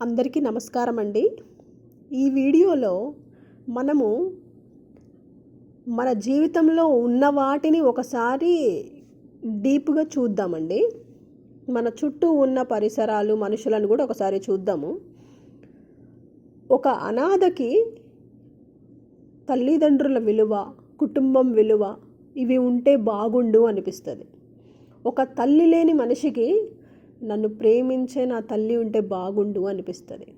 అందరికీ నమస్కారం అండి. ఈ వీడియోలో మనము మన జీవితంలో ఉన్న వాటిని ఒకసారి డీప్గా చూద్దామండి. మన చుట్టూ ఉన్న పరిసరాలు మనుషులను కూడా ఒకసారి చూద్దాము. ఒక అనాథకి తల్లిదండ్రుల విలువ కుటుంబం విలువ ఇవి ఉంటే బాగుండు అనిపిస్తుంది. ఒక తల్లి లేని మనిషికి నన్ను ప్రేమించే నా తల్లి ఉంటే బాగుండు అనిపిస్తుంది.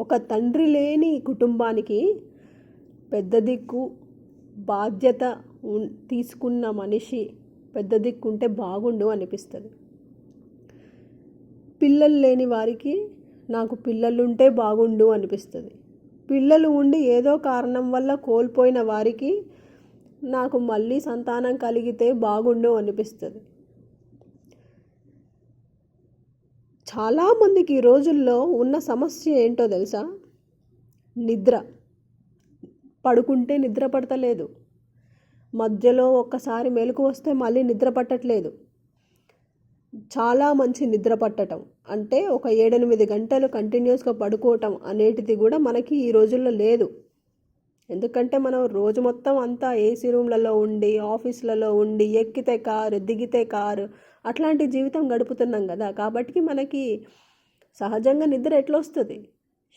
ఒక తండ్రి లేని కుటుంబానికి పెద్ద దిక్కు బాధ్యత తీసుకున్న మనిషి పెద్ద దిక్కు ఉంటే బాగుండు అనిపిస్తుంది. పిల్లలు లేని వారికి నాకు పిల్లలుంటే బాగుండు అనిపిస్తుంది. పిల్లలు ఉండి ఏదో కారణం వల్ల కోల్పోయిన వారికి నాకు మళ్ళీ సంతానం కలిగితే బాగుండు అనిపిస్తుంది. చాలామందికి ఈ రోజుల్లో ఉన్న సమస్య ఏంటో తెలుసా? నిద్ర. పడుకుంటే నిద్ర పడతలేదు. మధ్యలో ఒక్కసారి మెలకు వస్తే మళ్ళీ నిద్ర పట్టట్లేదు. చాలా మంచి నిద్ర పట్టటం. అంటే ఒక ఏడెనిమిది గంటలు కంటిన్యూస్గా పడుకోవటం అనేటిది కూడా మనకి ఈ రోజుల్లో లేదు. ఎందుకంటే మనం రోజు మొత్తం అంతా ఏసీ రూమ్లలో ఉండి ఆఫీసులలో ఉండి ఎక్కితే కారు దిగితే కారు అట్లాంటి జీవితం గడుపుతున్నాం కదా. కాబట్టి మనకి సహజంగా నిద్ర ఎట్లా వస్తుంది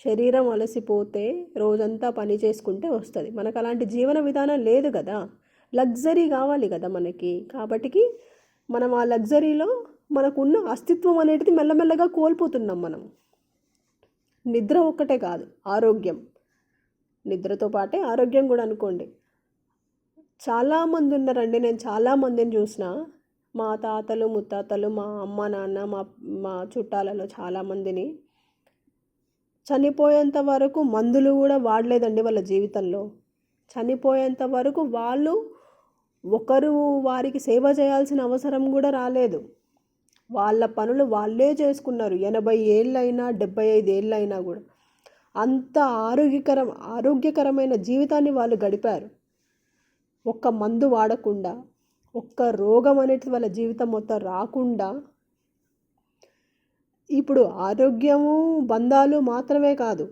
శరీరం అలసిపోతే రోజంతా పని చేసుకుంటే వస్తుంది. మనకు అలాంటి జీవన విధానం లేదు కదా. లగ్జరీ కావాలి కదా మనకి. కాబట్టికి మనం ఆ లగ్జరీలో మనకున్న అస్తిత్వం అనేది మెల్లమెల్లగా కోల్పోతున్నాం మనం. నిద్ర ఒక్కటే కాదు ఆరోగ్యం. నిద్రతో పాటే ఆరోగ్యం కూడా అనుకోండి. చాలామంది ఉన్నారండి నేను చాలామందిని చూసిన మా తాతలు ముత్తాతలు మా అమ్మ నాన్న మా మా చుట్టాలలో చాలామందిని చనిపోయేంత వరకు మందులు కూడా వాడలేదండి వాళ్ళ జీవితంలో. చనిపోయేంత వరకు వాళ్ళు ఒకరు వారికి సేవ చేయాల్సిన అవసరం కూడా రాలేదు. వాళ్ళ పనులు వాళ్ళే చేసుకున్నారు. ఎనభై ఏళ్ళైనా డెబ్బై ఐదు ఏళ్ళైనా కూడా. అంత ఆరోగ్యకరం ఆరోగ్యకరమైన జీవితాన్ని వాళ్ళు గడిపారు. ఒక్క మందు వాడకుండా ఒక్క రోగం అనేది వాళ్ళ జీవితం మొత్తం రాకుండా ఇప్పుడు ఆరోగ్యము బంధాలు మాత్రమే కాదు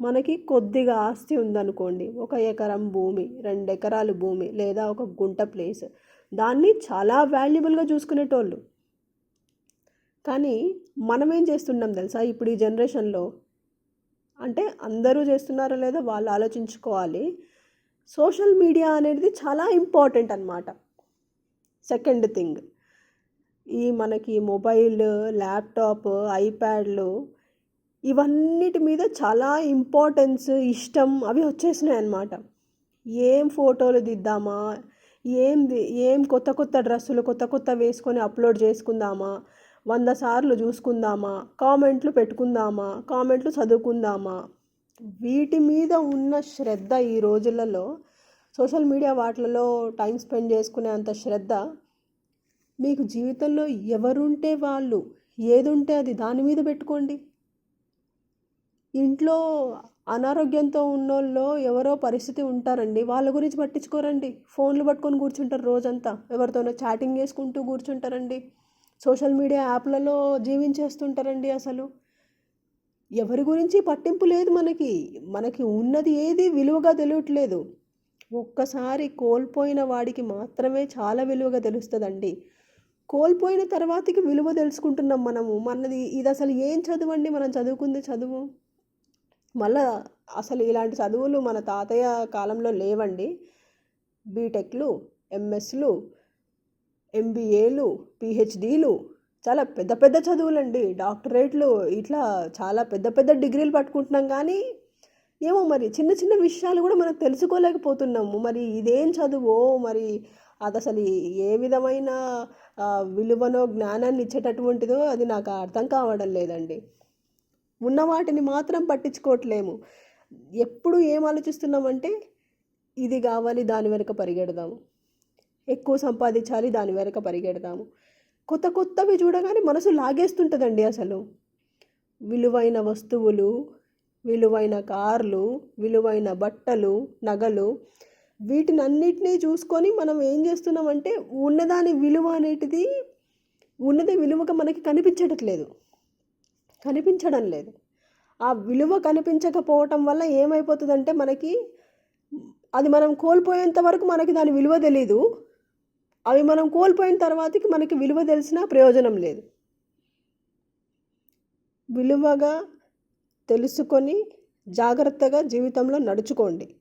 మనకి కొద్దిగా ఆస్తి ఉందనుకోండి. ఒక ఎకరం భూమి రెండు ఎకరాలు భూమి లేదా ఒక గుంట ప్లేస్ దాన్ని చాలా వాల్యుబుల్గా చూసుకునేటోళ్ళు. కానీ మనం ఏం చేస్తున్నాం తెలుసా? ఇప్పుడు ఈ జనరేషన్లో అంటే అందరూ చేస్తున్నారో లేదో వాళ్ళు ఆలోచించుకోవాలి. సోషల్ మీడియా అనేది చాలా ఇంపార్టెంట్ అన్నమాట. Second thing. ఈ మనకి మొబైల్ ల్యాప్టాప్ ఐప్యాడ్లు ఇవన్నిటి మీద చాలా ఇంపార్టెన్స్ ఇష్టం అవి వచ్చేసినాయి అన్నమాట. ఏం ఫోటోలు దిద్దామా? ఏం ది- ఏం కొత్త కొత్త డ్రెస్సులు కొత్త కొత్త వేసుకొని అప్లోడ్ చేసుకుందామా? వంద సార్లు చూసుకుందామా? కామెంట్లు పెట్టుకుందామా? కామెంట్లు చదువుకుందామా? వీటి మీద ఉన్న శ్రద్ధ ఈ రోజులలో సోషల్ మీడియా వాటిలలో టైం స్పెండ్ చేసుకునే అంత శ్రద్ధ మీకు జీవితంలో ఎవరుంటే వాళ్ళు ఏదుంటే అది దాని మీద పెట్టుకోండి. ఇంట్లో అనారోగ్యంతో ఉన్నోళ్ళు ఎవరో పరిస్థితి ఉంటారండి వాళ్ళ గురించి పట్టించుకోరండి. ఫోన్లు పట్టుకొని కూర్చుంటారు రోజంతా ఎవరితోనో చాటింగ్ చేసుకుంటూ కూర్చుంటారండి. సోషల్ మీడియా యాప్లలో జీవించేస్తుంటారండి అసలు. ఎవరి గురించి పట్టింపు లేదు మనకి. మనకి ఉన్నది ఏది విలువగా తెలియట్లేదు. ఒక్కసారి కోల్పోయిన వాడికి మాత్రమే చాలా విలువగా తెలుస్తుందండి. కోల్పోయిన తర్వాతకి విలువ తెలుసుకుంటున్నాం మనము. మనది ఇది అసలు ఏం చదువండి? మనం చదువుకుంది చదువు. మళ్ళా అసలు ఇలాంటి చదువులు మన తాతయ్య కాలంలో లేవండి. బీటెక్లు ఎంఎస్లు ఎంబీఏలు పిహెచ్డీలు చాలా పెద్ద పెద్ద చదువులండి. డాక్టరేట్లు ఇట్లా చాలా పెద్ద పెద్ద డిగ్రీలు పట్టుకుంటున్నాం కానీ ఏమో మరి చిన్న చిన్న విషయాలు కూడా మనం తెలుసుకోలేకపోతున్నాము. మరి ఇదేం చదువో మరి అది అసలు ఏ విధమైన విలువనో జ్ఞానాన్ని ఇచ్చేటటువంటిదో అది నాకు అర్థం కావడం లేదండి. ఉన్న వాటిని మాత్రం పట్టించుకోవట్లేము. ఎప్పుడు ఏం ఆలోచిస్తున్నామంటే ఇది కావాలి దాని వెనుక పరిగెడదాము. ఎక్కువ సంపాదించాలి దాని వెనక పరిగెడదాము. కొత్త కొత్తవి చూడగానే మనసు లాగేస్తుంటుందండి అసలు. విలువైన వస్తువులు విలువైన కార్లు విలువైన బట్టలు నగలు వీటిని అన్నిటినీ చూసుకొని మనం ఏం చేస్తున్నామంటే ఉన్నదాని విలువ అనేటిది ఉన్నది విలువగా మనకి కనిపించట్లేదు. కనిపించడం లేదు. ఆ విలువ కనిపించకపోవటం వల్ల ఏమైపోతుందంటే మనకి అది మనం కోల్పోయేంత వరకు మనకి దాని విలువ తెలీదు. అవి మనం కోల్పోయిన తర్వాతకి మనకి విలువ తెలిసినా ప్రయోజనం లేదు. విలువగా తెలుసుకొని జాగ్రత్తగా జీవితంలో నడుచుకోండి.